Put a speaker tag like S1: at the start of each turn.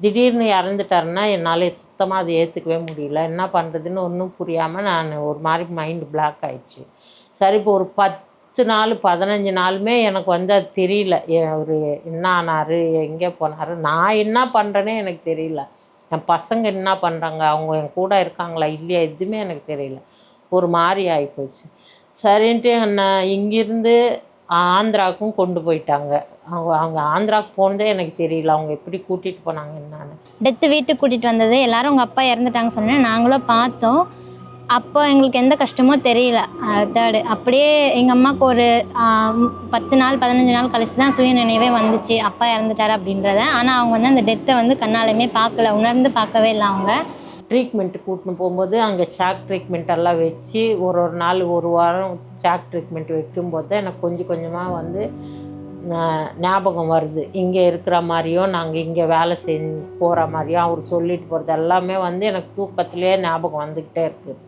S1: திடீர்னு இறந்துட்டாருன்னா என்னால் சுத்தமாக அதை ஏற்றுக்கவே முடியல. என்ன பண்ணுறதுன்னு ஒன்றும் புரியாமல் நான் ஒரு மாதிரி மைண்டு பிளாக் ஆயிடுச்சு. சரி இப்போ ஒரு பத்து நாள் பதினஞ்சு நாளுமே எனக்கு வந்து அது தெரியல. அவர் என்ன ஆனார் எங்கே போனார் நான் என்ன பண்ணுறேனே எனக்கு தெரியல. என் பசங்க என்ன பண்ணுறாங்க அவங்க என் கூட இருக்காங்களா இல்லையா எதுவுமே எனக்கு தெரியல. ஒரு மாதிரி ஆகிப்போச்சு சரின்ட்டு என்ன இங்கிருந்து ஆந்திராவுக்கும் கொண்டு போயிட்டாங்க. அவங்க அவங்க ஆந்திராவுக்கு போனதே எனக்கு தெரியல. அவங்க எப்படி கூட்டிகிட்டு போனாங்க என்னன்னு.
S2: டெத்து வீட்டுக்கு கூட்டிகிட்டு வந்தது. எல்லாரும் உங்கள் அப்பா இறந்துட்டாங்க சொன்னேன். நாங்களும் பார்த்தோம். அப்போ எங்களுக்கு எந்த கஷ்டமோ தெரியல. தேர்டு அப்படியே எங்கள் அம்மாவுக்கு ஒரு பத்து நாள் பதினஞ்சு நாள் கழிச்சு தான் சுய நினைவே வந்துச்சு. அப்பா இறந்துட்டார் அப்படின்றத. ஆனால் அவங்க வந்து அந்த டெத்தை வந்து கண்ணாலையுமே பார்க்கல. உணர்ந்து பார்க்கவே இல்லை அவங்க.
S1: ட்ரீட்மெண்ட்டு கூட்டின்னு போகும்போது அங்கே ஷாக் ட்ரீட்மெண்ட் எல்லாம் வச்சு ஒரு ஒரு நாள் ஒரு வாரம் ஷாக் ட்ரீட்மெண்ட் வைக்கும்போது தான் எனக்கு கொஞ்சம் கொஞ்சமாக வந்து ஞாபகம் வருது. இங்கே இருக்கிற மாதிரியும் நாங்கள் இங்கே வேலை செஞ்சு போகிற மாதிரியும் அவர் சொல்லிட்டு போகிறது எல்லாமே வந்து எனக்கு தூக்கத்துலேயே ஞாபகம் வந்துக்கிட்டே இருக்குது